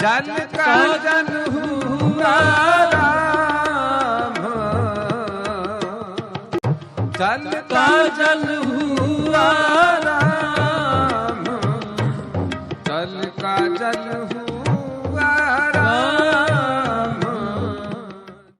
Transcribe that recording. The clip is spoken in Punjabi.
ਜਨ ਕਾ ਜਨ ਹੂਆ ਰਾਮ ਜਨ ਕਾ ਜਨ ਹੂਆ ਰਾਮ ਜਨ ਕਾ ਜਨ ਹੂਆ